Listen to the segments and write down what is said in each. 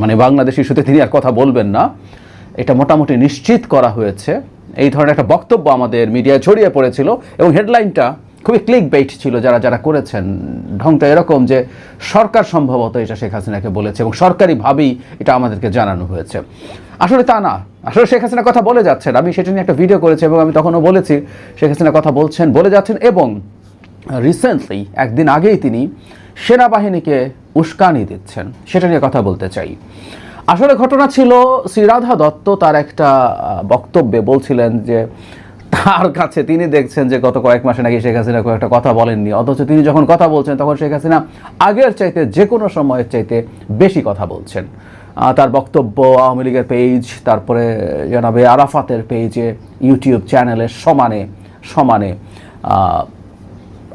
মানে বাংলাদেশ ইস্যুতে তিনি আর কথা বলবেন না। এটা মোটামুটি নিশ্চিত করা হয়েছে। এই ধরনের একটা বক্তব্য আমাদের মিডিয়ায় ছড়িয়ে পড়েছিল এবং হেডলাইনটা খুবই ক্লিক বেইট ছিল যারা যারা করেছেন। ঢংটা এরকম যে সরকার সম্ভবত এটা শেখ হাসিনাকে বলেছে এবং সরকারিভাবেই এটা আমাদেরকে জানানো হয়েছে। আসলে তা না। আসলে শেখ হাসিনা কথা বলে যাচ্ছেন। আমি সেটা নিয়ে একটা ভিডিও করেছি এবং আমি তখনও বলেছি, শেখ হাসিনা কথা বলছেন, বলে যাচ্ছেন এবং রিসেন্টলি একদিন আগেই তিনি সেনাবাহিনীকে উস্কানি দিচ্ছেন। সেটা নিয়ে কথা বলতে চাই। আসলে ঘটনা ছিল শ্রীরাধা দত্ত তার একটা বক্তব্যে বলছিলেন যে, তার কাছে তিনি দেখছেন যে গত কয়েক মাসে নাকি শেখ হাসিনা একটা কথা বলেননি। অথচ তিনি যখন কথা বলছেন, তখন শেখ হাসিনা আগের চাইতে যে কোনো সময়ের চাইতে বেশি কথা বলছেন। তার বক্তব্য, আওয়ামী লীগের পেজ তারপরে জানাবে আরাফাতের পেজে ইউটিউব চ্যানেলের সমানে সমানে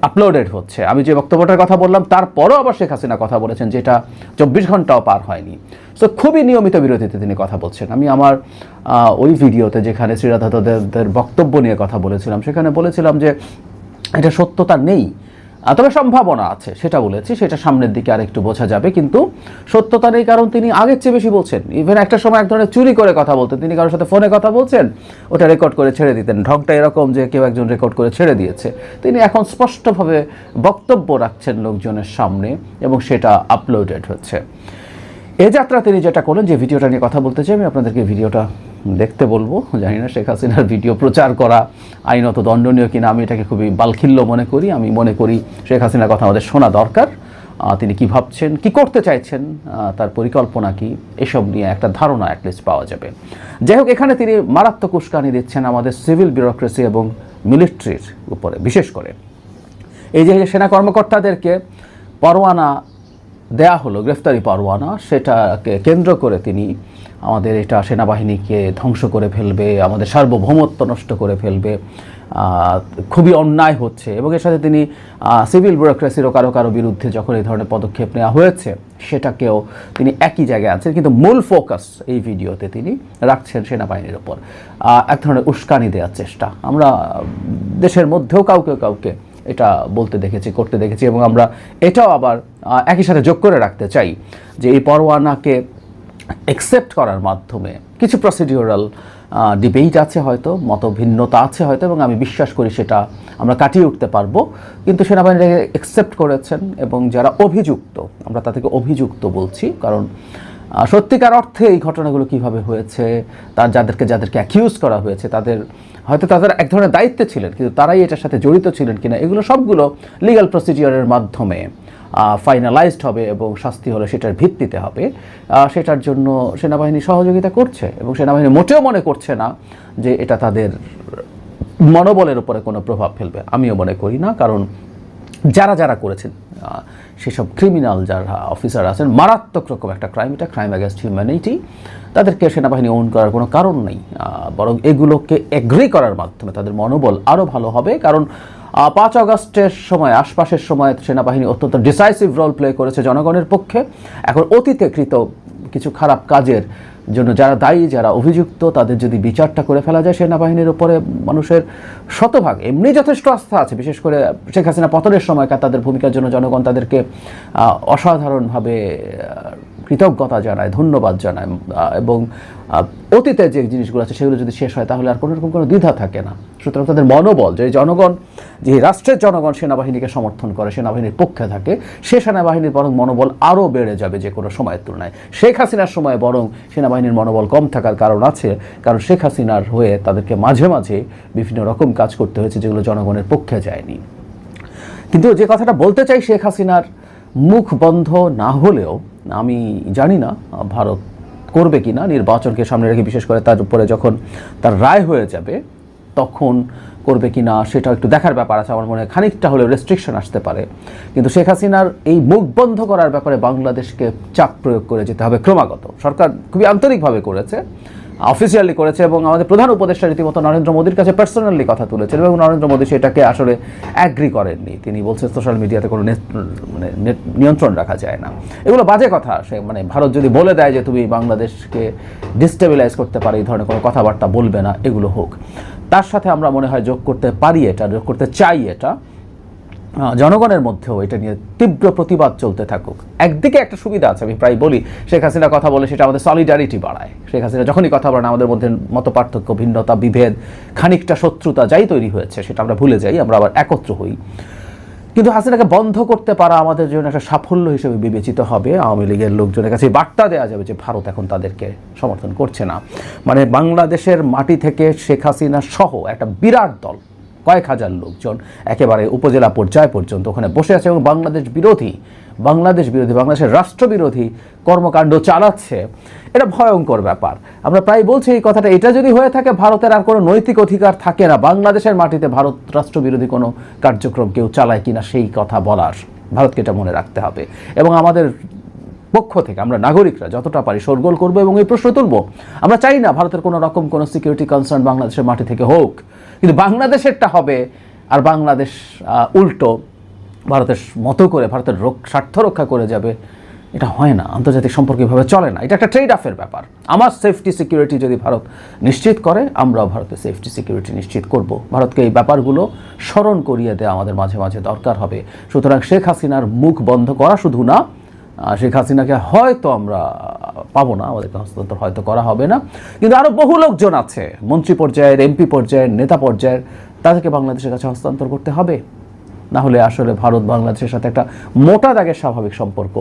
আপলোডেড হচ্ছে। আমি যে বক্তব্যটার কথা বললাম, তারপরও আবার শেখ হাসিনা কথা বলেছেন যেটা চব্বিশ ঘন্টাও পার হয়নি। সো খুবই নিয়মিত বিরতিতে তিনি কথা বলছেন। আমি আমার ওই ভিডিওতে যেখানে শ্রীরাধাদের বক্তব্য নিয়ে কথা বলেছিলাম, সেখানে বলেছিলাম যে এটা সত্যতা নেই। তবে সম্ভাবনা আছে, সেটা বলেছি, সেটা সামনের দিকে আর একটু বোঝা যাবে, কিন্তু সত্যতা নেই কারণ তিনি আগের চেয়ে বেশি বলছেন। ইভেন একটা সময় এক ধরনের চুরি করে কথা বলতেন, তিনি কারোর সাথে ফোনে কথা বলছেন, ওটা রেকর্ড করে ছেড়ে দিতেন। ঢংটা এরকম যে কেউ একজন রেকর্ড করে ছেড়ে দিয়েছে। তিনি এখন স্পষ্টভাবে বক্তব্য রাখছেন লোকজনের সামনে, এবং সেটা আপলোডেড হচ্ছে। এ যাত্রা তিনি যেটা করলেন, যে ভিডিওটা নিয়ে কথা বলতে চাই, আমি আপনাদেরকে ভিডিওটা দেখতে বলব, জানি না শেখ হাসিনার ভিডিও প্রচার করা আইনত দণ্ডনীয় কিনা, আমি এটাকে খুবই বালখিল্য মনে করি, আমি মনে করি শেখ হাসিনার কথা আমাদের শোনা দরকার। তিনি কি ভাবছেন, কি করতে চাইছেন তার পরিকল্পনা কি, এসব নিয়ে একটা ধারণা অ্যাটলিস্ট পাওয়া যাবে। যাই হোক, এখানে তিনি মারাত্মক উস্কানি দিচ্ছেন আমাদের সিভিল ব্যুরোক্রেসি এবং মিলিটারির উপরে, বিশেষ করে। এই যে সেনা কর্মকর্তাদেরকে পরোয়ানা দেয়া হলো, গ্রেফতারি পরোয়ানা, সেটাকে কেন্দ্র করে তিনি আমাদের এটা সেনাবাহিনীকে ধ্বংস করে ফেলবে, আমাদের সার্বভৌমত্ব নষ্ট করে ফেলবে খুবই অন্যায় হচ্ছে। এবং এর সাথে তিনি সিভিল ব্যুরোক্রেসিরও কারও কারও বিরুদ্ধে যখন এই ধরনের পদক্ষেপ নেওয়া হয়েছে, সেটাকেও তিনি একই জায়গায় আছেন কিন্তু মূল ফোকাস এই ভিডিওতে তিনি রাখছেন সেনাবাহিনীর ওপর এক ধরনের উস্কানি দেওয়ার চেষ্টা। আমরা দেশের মধ্যেও কাউকে কাউকে এটা বলতে দেখেছি, করতে দেখেছি, এবং আমরা এটাও আবার একই সাথে যোগ করে রাখতে চাই যে এই পরোয়ানাকে একসেপ্ট করার মাধ্যমে কিছু প্রসিডিওরাল ডিবেট আছে হয়তো, মতভিন্নতা আছে হয়তো, এবং আমি বিশ্বাস করি সেটা আমরা কাটিয়ে উঠতে পারব। কিন্তু সেনাবাহিনী অ্যাকসেপ্ট করেছেন এবং যারা অভিযুক্ত, আমরা তাদেরকে অভিযুক্ত বলছি। কারণ সত্যিকার অর্থে এই ঘটনাগুলো কীভাবে হয়েছে, তার যাদেরকে যাদেরকে অ্যাকিউজ করা হয়েছে, তাদের হয়তো তাদের এক ধরনের দায়িত্বে ছিলেন, কিন্তু তারাই এটার সাথে জড়িত ছিলেন কিনা, এগুলো সবগুলো লিগ্যাল প্রসিডিওরের মাধ্যমে। ফাইনালাইজড হবে এবং শাস্তি হলে সেটার ভিত্তিতে হবে। সেটার জন্য সেনাবাহিনী সহযোগিতা করছে এবং সেনাবাহিনী মোটেও মনে করছে না যে এটা তাদের মনোবলের উপরে কোনো প্রভাব ফেলবে। আমিও মনে করি না, কারণ যারা যারা করেছেন সেসব ক্রিমিনাল যারা অফিসার আছেন, মারাত্মক রকম একটা ক্রাইম এটা ক্রাইম অ্যাগেন্স্ট হিউম্যানিটি তাদেরকে সেনাবাহিনী ওন করার কোনো কারণ নেই। বরং এগুলোকে এগ্রি করার মাধ্যমে তাদের মনোবল আরও ভালো হবে, কারণ পাঁচ আগস্টের সময়, আশপাশের সময় সেনাবাহিনী অত্যন্ত ডিসাইসিভ রোল প্লে করেছে জনগণের পক্ষে। এখন অতীতে কৃত কিছু খারাপ কাজের জন্য যারা দায়ী, যারা অভিযুক্ত, তাদের যদি বিচারটা করে ফেলা যায় সেনাবাহিনীর উপরে, মানুষের শতভাগ। এমনি যথেষ্ট আস্থা আছে, বিশেষ করে শেখ হাসিনা পতনের সময়কার তাদের ভূমিকার জন্য জনগণ তাদেরকে অসাধারণভাবে কৃতজ্ঞতা জানায়, ধন্যবাদ জানায় এবং অতীতে যে জিনিসগুলো আছে সেগুলো যদি শেষ হয় তাহলে আর কোনো রকম কোনো দ্বিধা থাকে না। সুতরাং তাদের মনোবল, যে জনগণ, যে রাষ্ট্রের জনগণ সেনাবাহিনীকে সমর্থন করে, সেনাবাহিনীর পক্ষে থাকে, সে সেনাবাহিনীর বরং মনোবল আরও বেড়ে যাবে যে কোনো সময়ের তুলনায়। শেখ হাসিনার সময় বরং সেনাবাহিনীর মনোবল কম থাকার কারণ আছে, কারণ শেখ হাসিনার হয়ে তাদেরকে মাঝে মাঝে বিভিন্ন রকম কাজ করতে হয়েছে যেগুলো জনগণের পক্ষে যায়নি। কিন্তু যে কথাটা বলতে চাই শেখ হাসিনার মুখ বন্ধ না হলেও আমি জানি না, ভারত করবে কি না নির্বাচনকে সামনে রেখে, বিশেষ করে তার উপরে যখন তার রায় হয়ে যাবে, তখন করবে কি না সেটা একটু দেখার ব্যাপার আছে, আমার মনে হয় খানিকটা হলেও রেস্ট্রিকশন আসতে পারে। কিন্তু শেখ হাসিনার এই মুখ বন্ধ করার ব্যাপারে বাংলাদেশকে চাপ প্রয়োগ করে যেতে হবে ক্রমাগত। সরকার খুবই আন্তরিকভাবে করেছে। অফিসিয়ালি করেছে এবং আমাদের প্রধান উপদেষ্টা রীতিমতো নরেন্দ্র মোদীর কাছে পার্সোনালি কথা তুলেছেন এবং নরেন্দ্র মোদী সেটাকে আসলে অ্যাগ্রি করেননি। তিনি বলছেন সোশ্যাল মিডিয়াতে কোনো মানে নেত- নিয়ন্ত্রণ রাখা যায় না। এগুলো বাজে কথা। সে মানে ভারত যদি বলে দেয় যে তুমি বাংলাদেশকে ডিস্টেবিলাইজ করতে পারে, এই ধরনের কোনো কথাবার্তা বলবে না, এগুলো হোক। তার সাথে আমরা মনে হয় যোগ করতে পারি এটা, যোগ করতে চাই এটা। জনগণের মধ্যেও এটা নিয়ে তীব্র প্রতিবাদ চলতে থাকুক। একদিকে একটা সুবিধা আছে, আমি প্রায় বলি, শেখ হাসিনা কথা বলে সেটা আমাদের সলিডারিটি বাড়ায়। শেখ হাসিনা যখনই কথা বলেন, আমাদের মধ্যে মত পার্থক্য, ভিন্নতা, বিভেদ, খানিকটা শত্রুতা যাই তৈরি হয়েছে সেটা আমরা ভুলে যাই, আমরা আবার একত্র হই। কিন্তু হাসিনাকে বন্ধ করতে পারা আমাদের জন্য একটা সাফল্য হিসেবে বিবেচিত হবে। আওয়ামী লীগের লোকজনের কাছে বার্তা দেওয়া যাবে যে ভারত এখন তাদেরকে সমর্থন করছে না। মানে বাংলাদেশের মাটি থেকে শেখ হাসিনা সহ একটা বিরাট দল কয়েক হাজার লোকজন একেবারে উপজেলা পর্যায় পর্যন্ত ওখানে বসে আছে এবং বাংলাদেশ বিরোধী বাংলাদেশ বিরোধী, বাংলাদেশের রাষ্ট্রবিরোধী কর্মকাণ্ড চালাচ্ছে। এটা ভয়ঙ্কর ব্যাপার। আমরা প্রায় বলছি এই কথাটা, এটা যদি হয়ে থাকে ভারতের আর কোনো নৈতিক অধিকার থাকে না, বাংলাদেশের মাটিতে ভারত রাষ্ট্রবিরোধী কোনো কার্যক্রম কেউ চালায় কিনা সেই কথা বলার। ভারতকে এটা মনে রাখতে হবে। এবং আমাদের পক্ষ থেকে আমরা নাগরিকরা যতটা পারি শোরগোল করব এবং এই প্রশ্ন তুলবো। আমরা চাই না ভারতের কোনো রকম কোনো সিকিউরিটি কনসার্ন বাংলাদেশের মাটি থেকে হোক। কিন্তু বাংলাদেশেরটা হবে আর বাংলাদেশ উল্টো ভারতের মতো করে ভারতের স্বার্থ রক্ষা করে যাবে, এটা হয় না। আন্তর্জাতিক সম্পর্ক এভাবে চলে না। এটা একটা ট্রেড অফের ব্যাপার। আমার সেফটি সিকিউরিটি যদি ভারত নিশ্চিত করে, আমরাও ভারতের সেফটি সিকিউরিটি নিশ্চিত করব। ভারতকে এই ব্যাপারগুলো স্মরণ করিয়ে দেওয়া আমাদের মাঝে মাঝে দরকার হবে। সুতরাং শেখ হাসিনার মুখ বন্ধ করা শুধু না শেখ হাসিনাকে হয়তো আমরা পাবো না, আমাদেরকে হস্তান্তর হয়তো করা হবে না। কিন্তু আরও বহু লোকজন আছে, মন্ত্রী পর্যায়ের, এমপি পর্যায়ের, নেতা পর্যায়ের, তাদেরকে বাংলাদেশের কাছে হস্তান্তর করতে হবে। না হলে আসলে ভারত বাংলাদেশের সাথে একটা মোটা দাগের স্বাভাবিক সম্পর্ক